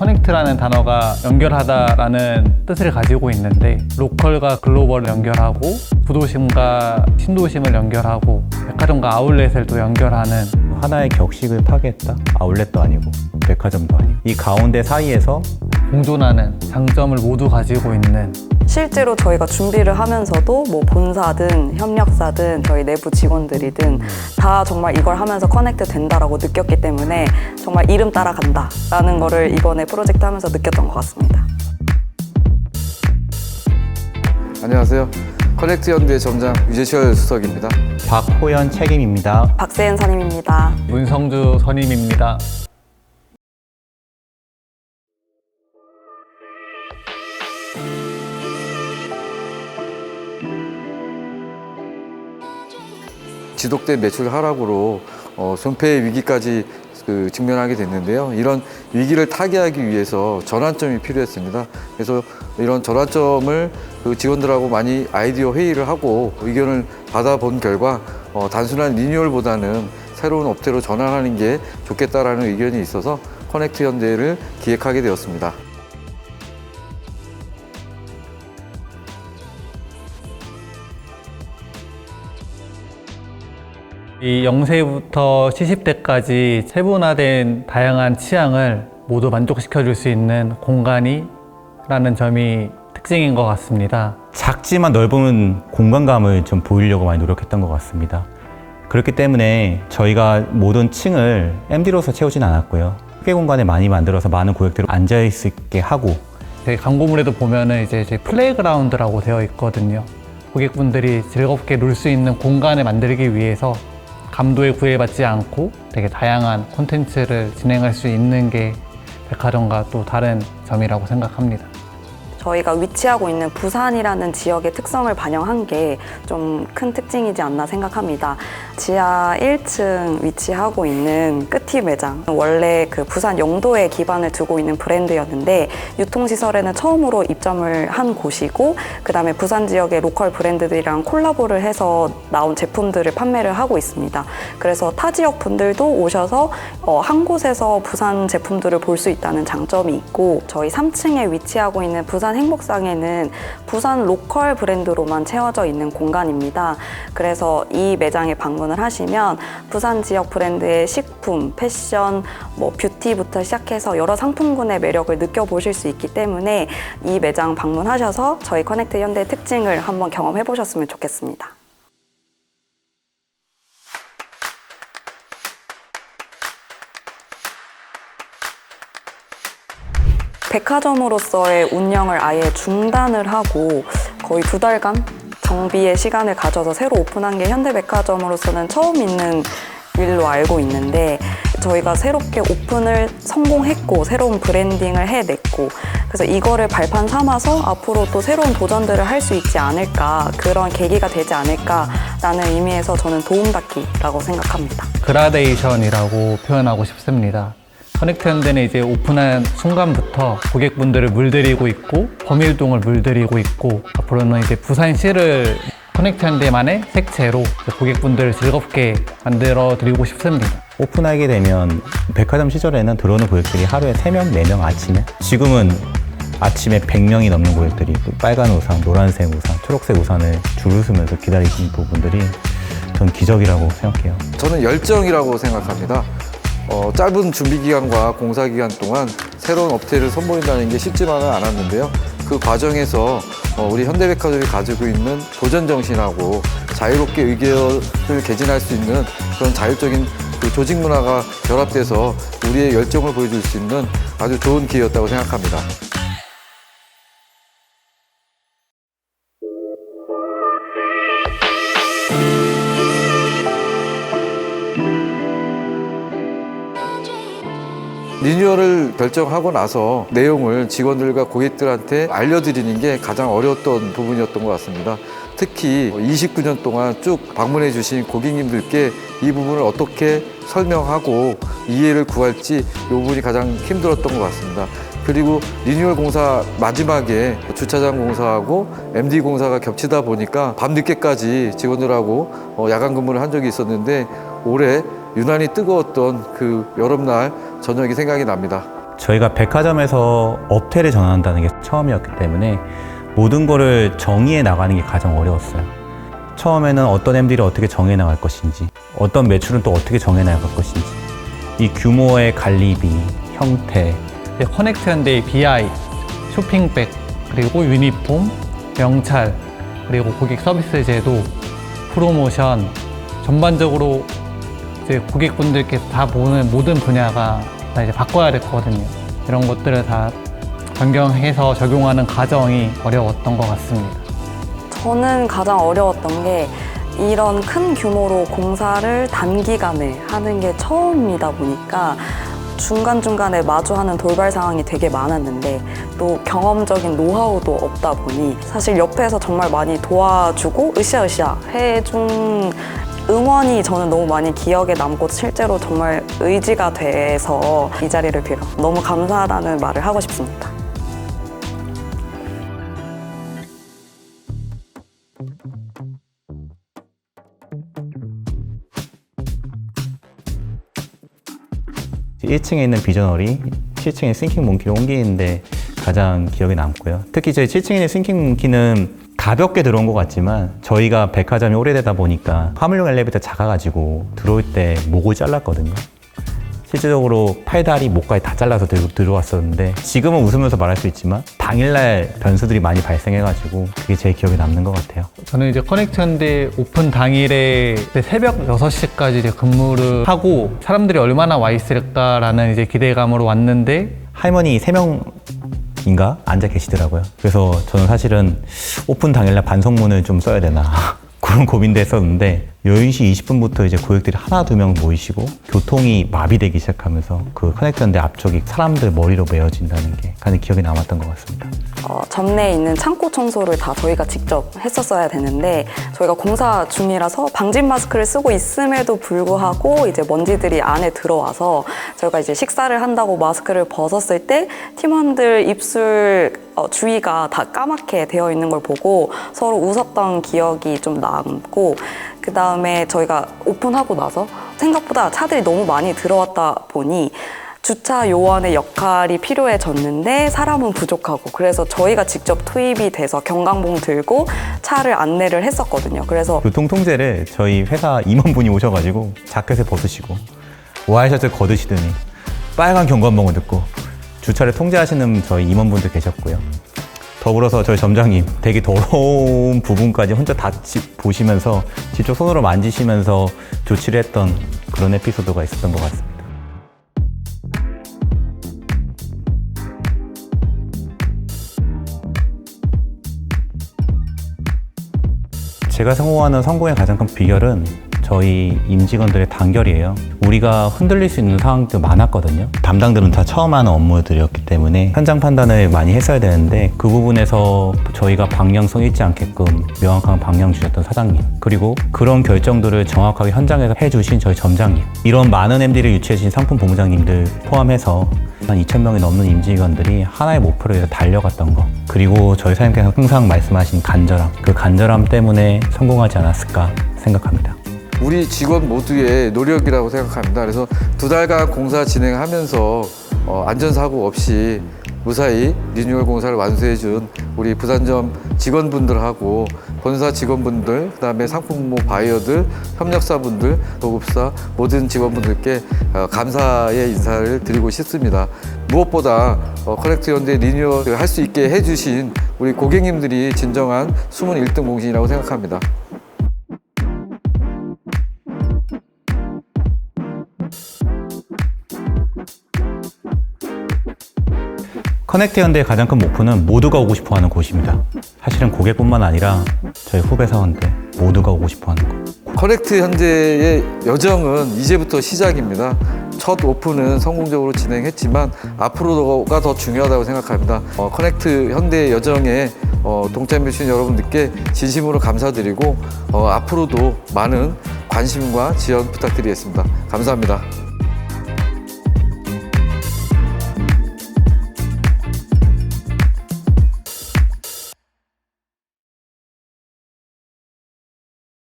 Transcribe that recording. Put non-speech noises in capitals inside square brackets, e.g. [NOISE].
커넥트라는 단어가 연결하다라는 뜻을 가지고 있는데 로컬과 글로벌을 연결하고 구도심과 신도심을 연결하고 백화점과 아울렛을 또 연결하는 하나의 격식을 파괴했다. 아울렛도 아니고 백화점도 아니고 이 가운데 사이에서 공존하는 장점을 모두 가지고 있는 실제로 저희가 준비를 하면서도 뭐 본사든 협력사든 저희 내부 직원들이든 다 정말 이걸 하면서 커넥트 된다라고 느꼈기 때문에 정말 이름 따라간다라는 거를 이번에 프로젝트 하면서 느꼈던 것 같습니다. 안녕하세요. 커넥트 현대 점장 유재철 수석입니다. 박호연 책임입니다. 박세은 선임입니다. 문성주 선임입니다. 지속된 매출 하락으로 어, 손패 위기까지 그 직면하게 됐는데요. 이런 위기를 타개하기 위해서 전환점이 필요했습니다. 그래서 이런 전환점을 그 직원들하고 많이 아이디어 회의를 하고 의견을 받아본 결과 어, 단순한 리뉴얼보다는 새로운 업체로 전환하는 게 좋겠다라는 의견이 있어서 커넥트 현대를 기획하게 되었습니다. 이 0세부터 70대까지 세분화된 다양한 취향을 모두 만족시켜 줄 수 있는 공간이 라는 점이 특징인 것 같습니다. 작지만 넓은 공간감을 좀 보이려고 많이 노력했던 것 같습니다. 그렇기 때문에 저희가 모든 층을 MD로서 채우진 않았고요. 크게 공간에 많이 만들어서 많은 고객들이 앉아 있게 하고 제 광고물에도 보면은 이제 제 플레이그라운드라고 되어 있거든요. 고객분들이 즐겁게 놀 수 있는 공간을 만들기 위해서 감도에 구애받지 않고 되게 다양한 콘텐츠를 진행할 수 있는 게 백화점과 또 다른 점이라고 생각합니다. 저희가 위치하고 있는 부산이라는 지역의 특성을 반영한 게 좀 큰 특징이지 않나 생각합니다. 지하 1층 위치하고 있는 끝이 매장. 원래 그 부산 영도에 기반을 두고 있는 브랜드였는데 유통시설에는 처음으로 입점을 한 곳이고 그 다음에 부산 지역의 로컬 브랜드들이랑 콜라보를 해서 나온 제품들을 판매를 하고 있습니다. 그래서 타 지역 분들도 오셔서 어, 한 곳에서 부산 제품들을 볼 수 있다는 장점이 있고 저희 3층에 위치하고 있는 부산 행복상에는 부산 로컬 브랜드로만 채워져 있는 공간입니다. 그래서 이 매장에 방문을 하시면 부산 지역 브랜드의 식품, 패션, 뭐 뷰티부터 시작해서 여러 상품군의 매력을 느껴보실 수 있기 때문에 이 매장 방문하셔서 저희 커넥트 현대의 특징을 한번 경험해 보셨으면 좋겠습니다. 백화점으로서의 운영을 아예 중단을 하고 거의 두 달간 정비의 시간을 가져서 새로 오픈한 게 현대백화점으로서는 처음 있는 일로 알고 있는데 저희가 새롭게 오픈을 성공했고 새로운 브랜딩을 해냈고 그래서 이거를 발판 삼아서 앞으로 또 새로운 도전들을 할 수 있지 않을까 그런 계기가 되지 않을까라는 의미에서 저는 도움닫기라고 생각합니다. 그라데이션이라고 표현하고 싶습니다. 커넥트 현대는 이제 오픈한 순간부터 고객분들을 물들이고 있고 범일동을 물들이고 있고 앞으로는 이제 부산시를 커넥트 현대만의 색채로 고객분들을 즐겁게 만들어 드리고 싶습니다. 오픈하게 되면 백화점 시절에는 들어오는 고객들이 하루에 3명, 4명 아침에 지금은 아침에 100명이 넘는 고객들이 그 빨간 우산, 노란색 우산, 초록색 우산을 줄을 서면서 기다리시는 부분들이 전 기적이라고 생각해요. 저는 열정이라고 생각합니다. 어, 짧은 준비 기간과 공사 기간 동안 새로운 업체를 선보인다는 게 쉽지만은 않았는데요. 그 과정에서 어, 우리 현대백화점이 가지고 있는 도전 정신하고 자유롭게 의견을 개진할 수 있는 그런 자율적인 그 조직 문화가 결합돼서 우리의 열정을 보여줄 수 있는 아주 좋은 기회였다고 생각합니다. 리뉴얼을 결정하고 나서 내용을 직원들과 고객들한테 알려드리는 게 가장 어려웠던 부분이었던 것 같습니다. 특히 29년 동안 쭉 방문해 주신 고객님들께 이 부분을 어떻게 설명하고 이해를 구할지 이 부분이 가장 힘들었던 것 같습니다. 그리고 리뉴얼 공사 마지막에 주차장 공사하고 MD 공사가 겹치다 보니까 밤늦게까지 직원들하고 어, 야간 근무를 한 적이 있었는데 올해 유난히 뜨거웠던 그 여름날 저녁이 생각이 납니다. 저희가 백화점에서 업태를 전환한다는 게 처음이었기 때문에 모든 거를 정의해 나가는 게 가장 어려웠어요. 처음에는 어떤 MD를 어떻게 정해 나갈 것인지, 어떤 매출은 또 어떻게 정해 나갈 것인지, 이 규모의 관리비, 형태, 커넥트 현대의 BI, 쇼핑백, 그리고 유니폼, 명찰, 그리고 고객 서비스 제도, 프로모션, 전반적으로 이제 고객분들께서 다 보는 모든 분야가 다 이제 바꿔야 될 거거든요. 이런 것들을 다 변경해서 적용하는 과정이 어려웠던 것 같습니다. 저는 가장 어려웠던 게 이런 큰 규모로 공사를 단기간에 하는 게 처음이다 보니까 중간중간에 마주하는 돌발 상황이 되게 많았는데 또 경험적인 노하우도 없다 보니 사실 옆에서 정말 많이 도와주고 으쌰으쌰 해준 응원이 저는 너무 많이 기억에 남고 실제로 정말 의지가 돼서 이 자리를 빌어 너무 감사하다는 말을 하고 싶습니다. 1층에 있는 비저너리, 7층에 싱킹 몽키를 옮기는데 가장 기억에 남고요. 특히 저희 7층에 있는 싱킹 몽키는 가볍게 들어온 것 같지만 저희가 백화점이 오래되다 보니까 화물용 엘리베이터 작아가지고 들어올 때 목을 잘랐거든요. 실제적으로 팔다리 목까지 다 잘라서 들고 들어 왔었는데 지금은 웃으면서 말할 수 있지만 당일날 변수들이 많이 발생해가지고 그게 제일 기억에 남는 것 같아요. 저는 이제 커넥트 현대 오픈 당일에 새벽 6시까지 이제 근무를 하고 사람들이 얼마나 와 있을까라는 이제 기대감으로 왔는데 할머니 세명 인가 앉아 계시더라고요. 그래서 저는 사실은 오픈 당일날 반성문을 좀 써야 되나 [LAUGHS] 그런 고민도 했었는데 10시 20분부터 이제 고객들이 하나 두 명 모이시고 교통이 마비되기 시작하면서 그 커넥트인데 앞쪽이 사람들 머리로 메어진다는 게 가장 기억에 남았던 것 같습니다. 어, 점내에 있는 창고 청소를 다 저희가 직접 했었어야 되는데 저희가 공사 중이라서 방진 마스크를 쓰고 있음에도 불구하고 이제 먼지들이 안에 들어와서 저희가 이제 식사를 한다고 마스크를 벗었을 때 팀원들 입술 어, 주위가 다 까맣게 되어 있는 걸 보고 서로 웃었던 기억이 좀 남고 그 다음에 저희가 오픈하고 나서 생각보다 차들이 너무 많이 들어왔다 보니 주차 요원의 역할이 필요해졌는데 사람은 부족하고 그래서 저희가 직접 투입이 돼서 경광봉 들고 차를 안내를 했었거든요. 그래서 교통 통제를 저희 회사 임원분이 오셔가지고 자켓을 벗으시고 와이셔츠 걷으시더니 빨간 경관봉을 듣고 주차를 통제하시는 저희 임원분도 계셨고요. 더불어서 저희 점장님 되게 더러운 [LAUGHS] 부분까지 혼자 다 지- 보시면서 직접 손으로 만지시면서 조치를 했던 그런 에피소드가 있었던 것 같습니다. 제가 성공하는 성공의 가장 큰 비결은 저희 임직원들의 단결이에요. 우리가 흔들릴 수 있는 상황도 많았거든요. 담당들은 다 처음 하는 업무들이었기 때문에 현장 판단을 많이 했어야 되는데 그 부분에서 저희가 방향성 잃지 않게끔 명확한 방향 주셨던 사장님 그리고 그런 결정들을 정확하게 현장에서 해주신 저희 점장님 이런 많은 MD를 유치해주신 상품 본부장님들 포함해서 한 2,000명이 넘는 임직원들이 하나의 목표를 위해서 달려갔던 거 그리고 저희 사장님께서 항상 말씀하신 간절함 그 간절함 때문에 성공하지 않았을까 생각합니다. 우리 직원 모두의 노력이라고 생각합니다. 그래서 두 달간 공사 진행하면서 어, 안전사고 없이 무사히 리뉴얼 공사를 완수해준 우리 부산점 직원분들하고 본사 직원분들, 그다음에 상품모 바이어들, 협력사분들, 보급사 모든 직원분들께 어, 감사의 인사를 드리고 싶습니다. 무엇보다 어, 커넥트 현대 리뉴얼을 할수 있게 해주신 우리 고객님들이 진정한 숨은 1등 공신이라고 생각합니다. 커넥트 현대의 가장 큰 목표는 모두가 오고 싶어 하는 곳입니다. 사실은 고객뿐만 아니라 저희 후배 사원들 모두가 오고 싶어 하는 곳. 커넥트 현대의 여정은 이제부터 시작입니다. 첫 오픈은 성공적으로 진행했지만 앞으로가 더 중요하다고 생각합니다. 어, 커넥트 현대의 여정에 어, 동참해주신 여러분들께 진심으로 감사드리고 어, 앞으로도 많은 관심과 지원 부탁드리겠습니다. 감사합니다.